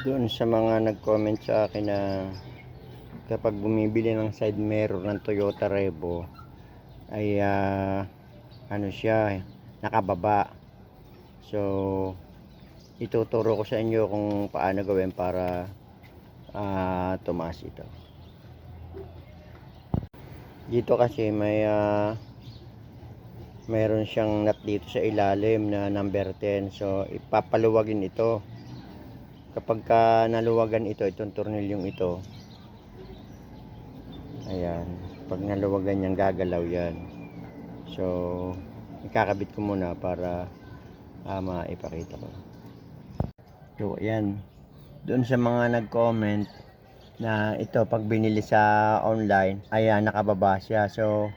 doon sa mga nag-comment sa akin na kapag bumibili ng side mirror ng Toyota Revo ay ah, ano siya nakababa. So ituturo ko sa inyo kung paano gawin para ah, tumaas ito. Dito kasi may ah, mayroon siyang nut dito sa ilalim na number 10 so ipapaluwagin ito kapag ka naluwagan ito itong tornilyong ito ayan pag naluwagan yan gagalaw yan. So ikakabit ko muna para ah, maipakita ko. So ayan. Doon sa mga nag-comment na ito pag binili sa online ayan nakababa siya. So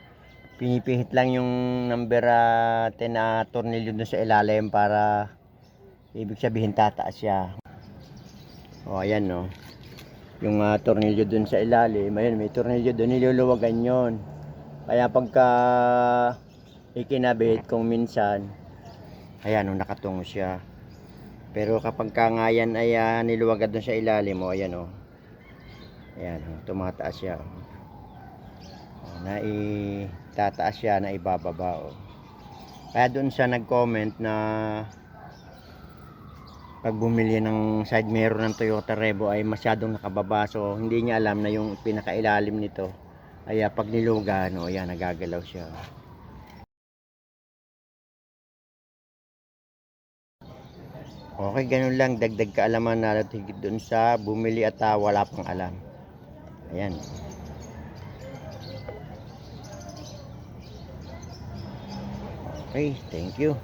pinipihit lang yung number ah, 10 na tornilyo doon sa ilalim para ibig sabihin tataas siya o ayan no. Yung uh, tornilyo dun sa ilalim ayan may tornilyo dun niluluwagan yon kaya pagka ikinabit kung minsan ayan no nakatungo siya. Pero kapag ka ay uh, niluwagan dun sa ilalim o ayan o ayan o tumataas siya o, na tataas siya na ibababa o kaya dun sa nag-comment na pag bumili ng side mirror ng Toyota Revo ay masyadong nakababa. So hindi niya alam na yung pinakailalim nito ay ah, pag nilugan o yan nagagalaw siya. Okay ganun lang. Dagdag kaalaman na higit dun sa bumili at ah, wala pang alam. Ayan. Okay thank you